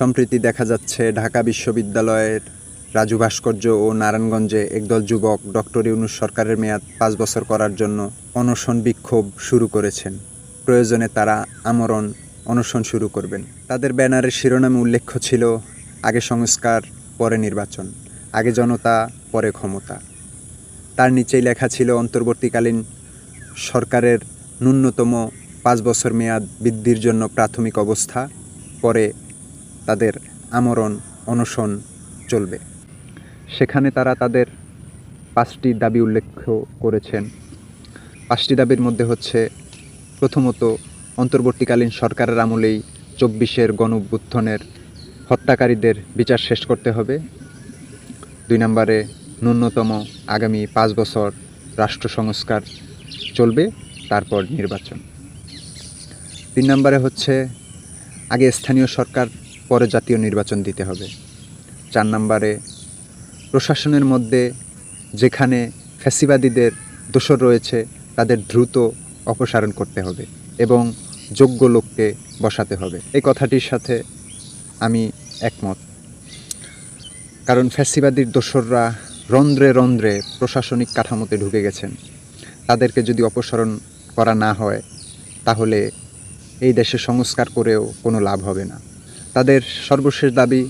সম্প্রতি দেখা যাচ্ছে ঢাকা বিশ্ববিদ্যালয়ের রাজু ভাস্কর্য ও নারায়ণগঞ্জে একদল যুবক ডক্টর ইউনুস সরকারের মেয়াদ পাঁচ বছর করার জন্য অনশন বিক্ষোভ শুরু করেছেন। প্রয়োজনে তারা আমরণ অনশন শুরু করবেন। তাদের ব্যানারের শিরোনামে উল্লেখ্য ছিল, আগে সংস্কার, পরে নির্বাচন, আগে জনতা, পরে ক্ষমতা। তার নিচেই লেখা ছিল, অন্তর্বর্তীকালীন সরকারের ন্যূনতম পাঁচ বছর মেয়াদ বৃদ্ধির জন্য প্রাথমিক অবস্থা, পরে তাদের আমরণ, অনশন চলবে। সেখানে তারা তাদের পাঁচটি দাবি উল্লেখ করেছেন। পাঁচটি দাবির মধ্যে হচ্ছে, প্রথমত, অন্তর্বর্তীকালীন সরকারের আমলেই চব্বিশের গণ হত্যাকারীদের বিচার শেষ করতে হবে। দুই নম্বরে, ন্যূনতম আগামী পাঁচ বছর রাষ্ট্র সংস্কার চলবে, তারপর নির্বাচন। তিন নম্বরে হচ্ছে, আগে স্থানীয় সরকার পরে জাতীয় নির্বাচন দিতে হবে। চার নম্বরে, প্রশাসনের মধ্যে যেখানে ফ্যাসিবাদীদের দোষর রয়েছে, তাদের দ্রুত অপসারণ করতে হবে এবং যোগ্য লোককে বসাতে হবে। এই কথাটির সাথে আমি একমত। কারণ ফ্যাসিবাদীর দোসররা রন্ধ্রে রন্ধ্রে প্রশাসনিক কাঠামোতে ঢুকে গেছেন। তাদেরকে যদি অপসারণ করা না হয়, তাহলে এই দেশে সংস্কার করেও কোনো লাভ হবে না। তাদের সর্বশেষ দাবি,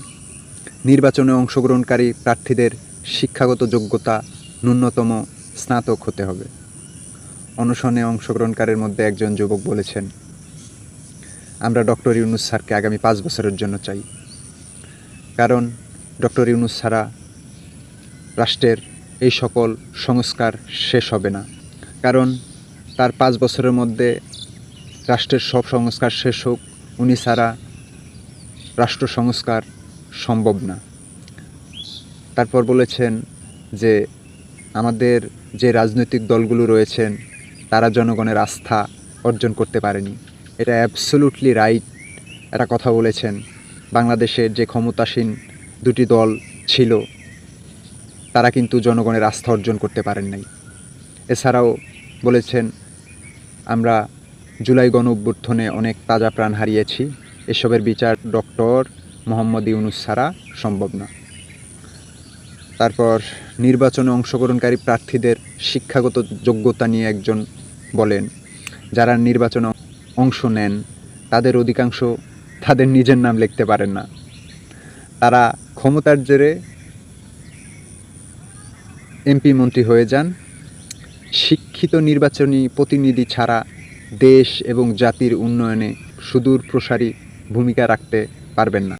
নির্বাচনে অংশগ্রহণকারী প্রার্থীদের শিক্ষাগত যোগ্যতা ন্যূনতম স্নাতক হতে হবে। অনশনে অংশগ্রহণকারীর মধ্যে একজন যুবক বলেছেন, আমরা ডক্টর ইউনুস স্যারকে আগামী পাঁচ বছরের জন্য চাই। কারণ ডক্টর ইউনুস ছাড়া রাষ্ট্রের এই সকল সংস্কার শেষ হবে না। কারণ তার পাঁচ বছরের মধ্যে রাষ্ট্রের সব সংস্কার শেষ হোক, উনি ছাড়া রাষ্ট্র সংস্কার সম্ভব না। তারপর বলেছেন যে আমাদের যে রাজনৈতিক দলগুলো রয়েছেন, তারা জনগণের আস্থা অর্জন করতে পারেনি। এটা অ্যাবসলুটলি রাইট একটা কথা বলেছেন। বাংলাদেশের যে ক্ষমতাসীন দুটি দল ছিল, তারা কিন্তু জনগণের আস্থা অর্জন করতে পারেন নাই। এছাড়াও বলেছেন, আমরা জুলাই গণ অভ্যুত্থানে অনেক তাজা প্রাণ হারিয়েছি। এসবের বিচার ডক্টর মোহাম্মদ ইউনুস ছাড়া সম্ভব না। তারপর নির্বাচনে অংশগ্রহণকারী প্রার্থীদের শিক্ষাগত যোগ্যতা নিয়ে একজন বলেন, যারা নির্বাচনে অংশ নেন, তাদের অধিকাংশ তাদের নিজের নাম লিখতে পারেন না। তারা ক্ষমতার জেরে এমপি মন্ত্রী হয়ে যান। শিক্ষিত নির্বাচনী প্রতিনিধি ছাড়া দেশ এবং জাতির উন্নয়নে সুদূর প্রসারী ভূমিকা রাখতে পারবেন না।